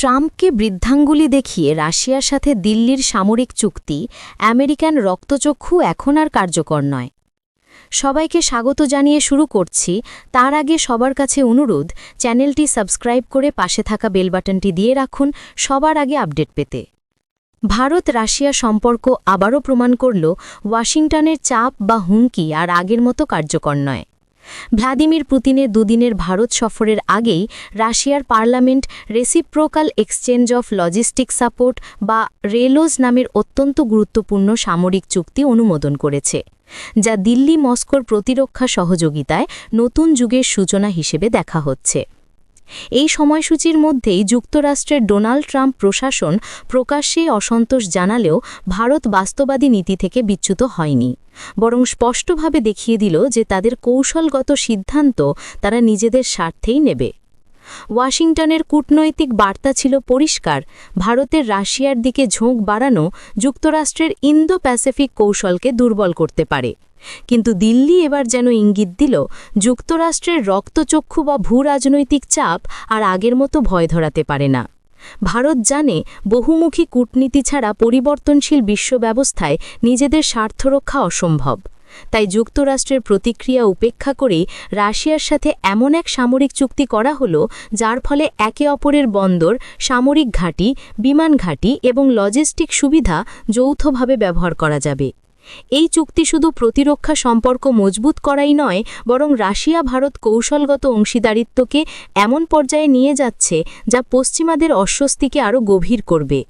ট্রাম্পকে বৃদ্ধাঙ্গুলি দেখিয়ে রাশিয়ার সাথে দিল্লির সামরিক চুক্তি, আমেরিকান রক্তচক্ষু এখন আর কার্যকর নয়। সবাইকে স্বাগত জানিয়ে শুরু করছি। তার আগে সবার কাছে অনুরোধ, চ্যানেলটি সাবস্ক্রাইব করে পাশে থাকা বেল বাটনটি দিয়ে রাখুন সবার আগে আপডেট পেতে। ভারত রাশিয়া সম্পর্ক আবারও প্রমাণ করল, ওয়াশিংটনের চাপ বা হুমকি আর আগের মতো কার্যকর নয়। ভ্লাদিমির পুতিনের দুদিনের ভারত সফরের আগেই রাশিয়ার parliament reciprocal exchange of logistic support বা রেলোজ নামের অত্যন্ত গুরুত্বপূর্ণ সামরিক চুক্তি অনুমোদন করেছে, যা দিল্লি মস্কোর প্রতিরক্ষা সহযোগিতায় নতুন যুগের সূচনা হিসেবে দেখা হচ্ছে। এই সময়সূচির মধ্যেই যুক্তরাষ্ট্রের ডোনাল্ড ট্রাম্প প্রশাসন প্রকাশ্যেই অসন্তোষ জানালেও ভারত বাস্তবাদী নীতি থেকে বিচ্যুত হয়নি। বরং স্পষ্টভাবে দেখিয়ে দিল যে তাদের কৌশলগত সিদ্ধান্ত তারা নিজেদের স্বার্থেই নেবে। ওয়াশিংটনের কূটনৈতিক বার্তা ছিল পরিষ্কার, ভারতের রাশিয়ার দিকে ঝোঁক বাড়ানো যুক্তরাষ্ট্রের ইন্দো প্যাসিফিক কৌশলকে দুর্বল করতে পারে। কিন্তু দিল্লি এবার যেন ইঙ্গিত দিল, যুক্তরাষ্ট্রের রক্তচক্ষু বা ভূরাজনৈতিক চাপ আর আগের মতো ভয় ধরাতে পারে না। ভারত জানে বহুমুখী কূটনীতি ছাড়া পরিবর্তনশীল বিশ্ব ব্যবস্থায় নিজেদের স্বার্থরক্ষা অসম্ভব। তাই যুক্তরাষ্ট্রের প্রতিক্রিয়া উপেক্ষা করে রাশিয়ার সাথে এমন এক সামরিক চুক্তি করা হল, যার ফলে একে অপরের বন্দর, সামরিক ঘাঁটি, বিমান ঘাঁটি এবং লজিস্টিক সুবিধা যৌথভাবে ব্যবহার করা যাবে। এই চুক্তি শুধু প্রতিরক্ষা সম্পর্ক মজবুত করাই নয়, বরং রাশিয়া ভারত কৌশলগত অংশীদারিত্বকে এমন পর্যায়ে নিয়ে যাচ্ছে যা পশ্চিমাদের অস্বস্তিকে আরও গভীর করবে।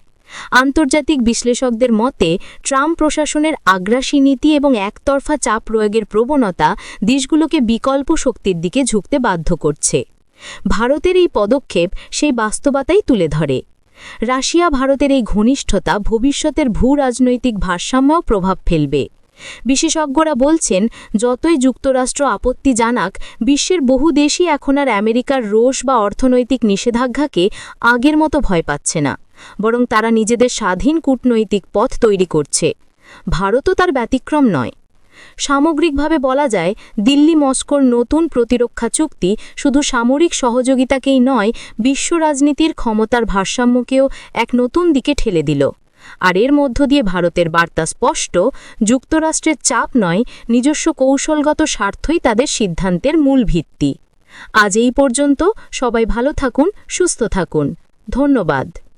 আন্তর্জাতিক বিশ্লেষকদের মতে, ট্রাম্প প্রশাসনের আগ্রাসী নীতি এবং একতরফা চাপ প্রয়োগের প্রবণতা দেশগুলোকে বিকল্প শক্তির দিকে ঝুঁকতে বাধ্য করছে। ভারতের এই পদক্ষেপ সেই বাস্তবতাই তুলে ধরে। রাশিয়া ভারতের এই ঘনিষ্ঠতা ভবিষ্যতের ভূ রাজনৈতিক ভারসাম্যও প্রভাব ফেলবে। বিশেষজ্ঞরা বলছেন, যতই যুক্তরাষ্ট্র আপত্তি জানাক, বিশ্বের বহু দেশই এখন আর আমেরিকার রোষ বা অর্থনৈতিক নিষেধাজ্ঞাকে আগের মতো ভয় পাচ্ছে না, বরং তারা নিজেদের স্বাধীন কূটনৈতিক পথ তৈরি করছে। ভারতও তার ব্যতিক্রম নয়। সামগ্রিকভাবে বলা যায়, দিল্লি মস্কোর নতুন প্রতিরক্ষা চুক্তি শুধু সামরিক সহযোগিতাকেই নয়, বিশ্ব রাজনীতির ক্ষমতার ভারসাম্যকেও এক নতুন দিকে ঠেলে দিল। আর এর মধ্য দিয়ে ভারতের বার্তা স্পষ্ট, যুক্তরাষ্ট্রের চাপ নয়, নিজস্ব কৌশলগত স্বার্থই তাদের সিদ্ধান্তের মূল ভিত্তি। আজ এই পর্যন্ত, সবাই ভালো থাকুন, সুস্থ থাকুন। ধন্যবাদ।